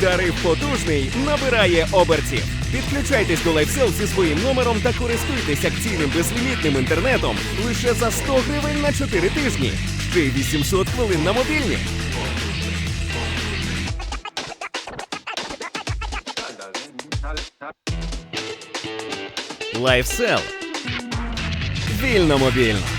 Тариф потужний набирає обертів. Підключайтесь до LifeSell зі своїм номером та користуйтесь акційним безлімітним інтернетом лише за 100 гривень на 4 тижні. Ще й 800 хвилин на мобільні. LifeSell. Вільно мобільно.